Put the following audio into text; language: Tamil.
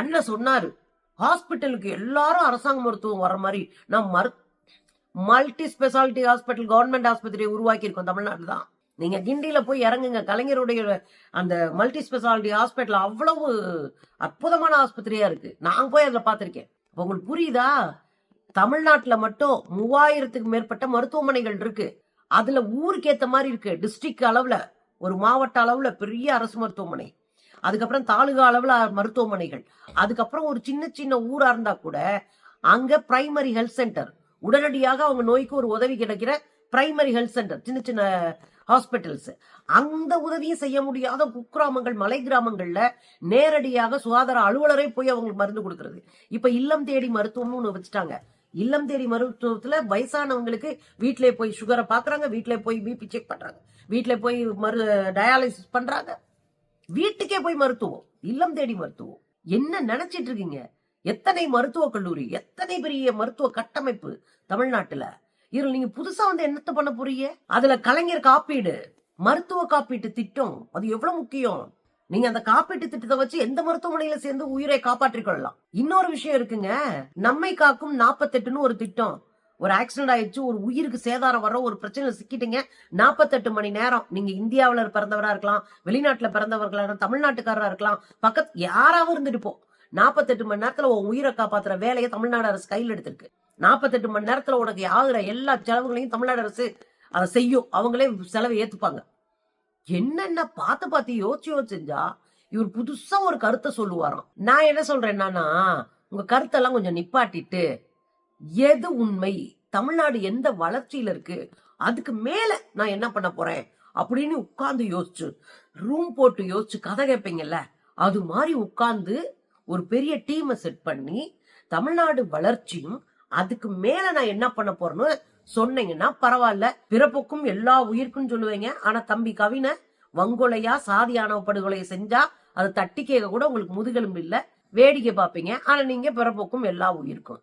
அண்ணன் சொன்னாரு ஹாஸ்பிட்டலுக்கு எல்லாரும் அரசாங்க மருத்துவம் வர மாதிரி நான் மரு மல்டி ஸ்பெஷாலிட்டி ஹாஸ்பிட்டல் கவர்மெண்ட் ஆஸ்பத்திரியை உருவாக்கியிருக்கோம் தமிழ்நாடு தான். நீங்க கிண்டியில போய் இறங்குங்க. கலைஞருடைய அந்த மல்டி ஸ்பெஷாலிட்டி ஹாஸ்பிட்டல் அவ்வளவு அற்புதமான ஆஸ்பத்திரியா இருக்கு. நான் போய் அதில் பார்த்துருக்கேன். இப்போ உங்களுக்கு புரியுதா? தமிழ்நாட்டில் மட்டும் மூவாயிரத்துக்கு மேற்பட்ட மருத்துவமனைகள் இருக்கு. அதுல ஊருக்கு ஏத்த மாதிரி இருக்கு. டிஸ்ட்ரிக்ட் அளவுல ஒரு மாவட்ட அளவுல பெரிய அரசு மருத்துவமனை. அதுக்கப்புறம் தாலுகா அளவில் மருத்துவமனைகள். அதுக்கப்புறம் ஒரு சின்ன சின்ன ஊராக இருந்தால் கூட அங்கே பிரைமரி ஹெல்த் சென்டர் உடனடியாக அவங்க நோய்க்கு ஒரு உதவி கிடைக்கிற பிரைமரி ஹெல்த் சென்டர் சின்ன சின்ன ஹாஸ்பிட்டல்ஸ் அந்த உதவியும் செய்ய முடியாத குக்கிராமங்கள் மலை கிராமங்கள்ல நேரடியாக சுகாதார அலுவலரே போய் அவங்களுக்கு மருந்து கொடுக்கறது. இப்ப இல்லம் தேடி மருத்துவம்னு ஒன்று வச்சுட்டாங்க. இல்லம் தேடி மருத்துவத்துல வயசானவங்களுக்கு வீட்டிலே போய் சுகரை பாக்குறாங்க வீட்டிலே போய் பிபி செக் பண்றாங்க. வீட்டிலே போய் மரு டயாலிசிஸ் பண்றாங்க. வீட்டுக்கே போய் மருத்துவம். இல்லம் தேடி மருத்துவம். என்ன நினைச்சிட்டு இருக்கீங்க? எத்தனை மருத்துவ கல்லூரி எத்தனை பெரிய மருத்துவ கட்டமைப்பு தமிழ்நாட்டுல? இதுல நீங்க புதுசா வந்து என்னத்த பண்ண போறீங்க? அதுல கலைஞர் காப்பீடு. மருத்துவ காப்பீட்டு திட்டம் அது எவ்வளவு முக்கியம்? நீங்க அந்த காப்பீட்டு திட்டத்தை வச்சு எந்த மருத்துவமனையில சேர்ந்து உயிரை காப்பாற்றிக் கொள்ளலாம். இன்னொரு விஷயம் இருக்குங்க. நம்மை காக்கும் நாப்பத்தெட்டுன்னு ஒரு திட்டம். ஒரு ஆக்சிடென்ட் ஆயிடுச்சு ஒரு உயிருக்கு சேதாரம் வர ஒரு பிரச்சனை சிக்கிட்டீங்க. நாற்பத்தெட்டு மணி நேரம் நீங்க இந்தியாவில் பிறந்தவரா இருக்கலாம் வெளிநாட்டில் பிறந்தவர்களா இருக்கலாம் தமிழ்நாட்டுக்காரரா இருக்கலாம் பக்கத்து யாராவது இருந்துட்டு போ. நாற்பத்தெட்டு மணி நேரத்தில் உன் உயிரை காப்பாத்துற வேலையை தமிழ்நாடு அரசு கையில் எடுத்திருக்கு. நாற்பத்தெட்டு மணி நேரத்தில் உனக்கு ஆகுற எல்லா செலவுகளையும் தமிழ்நாடு அரசு அதை செய்யும். அவங்களே செலவை ஏத்துப்பாங்க. என்னென்ன பார்த்து பார்த்து யோசிச்சு யோசிச்சா இவர் புதுசா ஒரு கருத்தை சொல்லுவாராம். நான் என்ன சொல்றேன் என்னன்னா உங்க கருத்தெல்லாம் கொஞ்சம் நிப்பாட்டிட்டு எது உண்மை? தமிழ்நாடு எந்த வளர்ச்சியில இருக்கு? அதுக்கு மேல நான் என்ன பண்ண போறேன்? அப்படின்னு உட்கார்ந்து யோசிச்சு ரூம் போட்டு யோசிச்சு கதை கேட்பீங்கல்ல? அது மாதிரி உட்கார்ந்து ஒரு பெரிய டீமை செட் பண்ணி தமிழ்நாடு வளர்ச்சியும் அதுக்கு மேல நான் என்ன பண்ண போறேன்னு சொன்னீங்கன்னா பரவாயில்ல. பிறப்புக்கும் எல்லா உயிருக்கும் சொல்லுவீங்க. ஆனா தம்பி கவினை வங்கொலையா சாதி படுகொலையை செஞ்சா அதை தட்டி கேட்க கூட உங்களுக்கு முதுகெலும்பு இல்ல. வேடிக்கை பார்ப்பீங்க. ஆனா நீங்க பிறப்புக்கும் எல்லா உயிர்க்கும்.